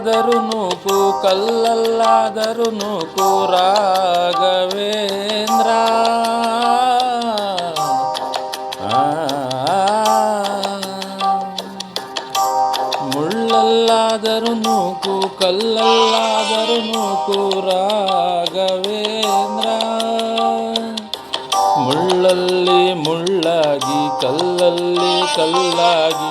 ಮುಳ್ಳಲ್ಲಾದರೂ ನೂಕು ಕಲ್ಲಲ್ಲಾದರೂ ನೂಕು ರಾಘವೇಂದ್ರ. ಮುಳ್ಳಲ್ಲಾದರೂ ನೂಕು ಕಲ್ಲಲ್ಲಾದರೂ ನೂಕು ರಾಘವೇಂದ್ರ. ಮುಳ್ಳಲ್ಲಿ ಮುಳ್ಳಾಗಿ ಕಲ್ಲಲ್ಲಿ ಕಲ್ಲಾಗಿ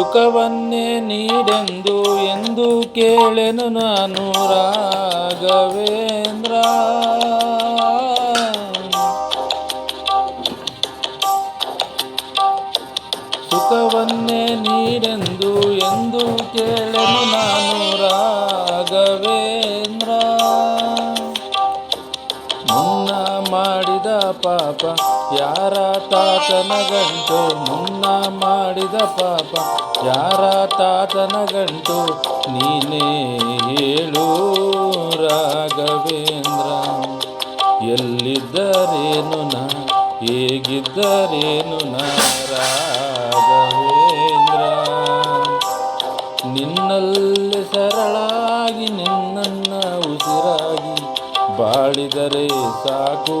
ಸುಖವನ್ನೇ ನೀಡೆಂದು ಎಂದು ಕೇಳೆನು ನಾನು ರಾಘವೇಂದ್ರ. ಸುಖವನ್ನೇ ನೀಡೆಂದು ಎಂದು ಕೇಳೆನು ನಾನು ರಾಘವೇಂದ್ರ. ಮುನ್ನ ಮಾಡಿದ ಪಾಪ ಯಾರ ತಾತನ ಗಂಟು ಮುನ್ನ ಮಾಡಿದ ಪಾಪ. ಯಾರ ತಾತನ ಗಂಟು ನೀನೇ ಹೇಳು ರಾಘವೇಂದ್ರ. ಎಲ್ಲಿದ್ದರೇನು ನಾ, ಹೇಗಿದ್ದರೇನು ನಾ ರಾಘವೇಂದ್ರ. ನಿನ್ನಲ್ಲಿ ಸರಳಾಗಿ, ನಿನ್ನನ್ನು ಉಸಿರಾಗಿ ಬಾಳಿದರೆ ಸಾಕು.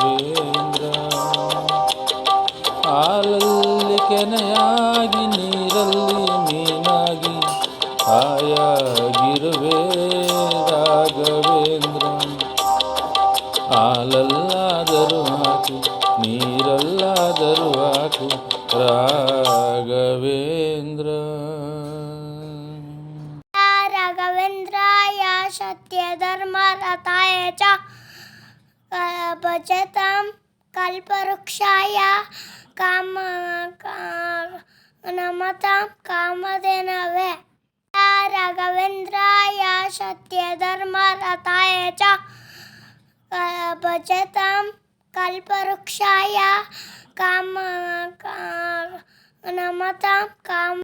ಹಾಲಲ್ಲಿ ಕೆನೆಯಾಗಿ, ನೀರಲ್ಲಿ ಮೀನಾಗಿ, ಹಾಯಾಗಿರುವೆ ರಾಘವೇಂದ್ರ. ಹಾಲಲ್ಲಾದರೂ ಹಾಕು, ನೀರಲ್ಲಾದರೂ ಹಾಕು, ರಾಘವೇಂದ್ರ. ರಾಘವೇಂದ್ರಾಯ ಸತ್ಯ ಧರ್ಮ, ರಥಾಯ ಚ ಭಜತಾಂ कल्पवृक्षाय काम नमतां कामधेनवे राघवेन्द्राय सत्यधर्मरताय च भजतां कल्पवृक्षाय काम नमतां काम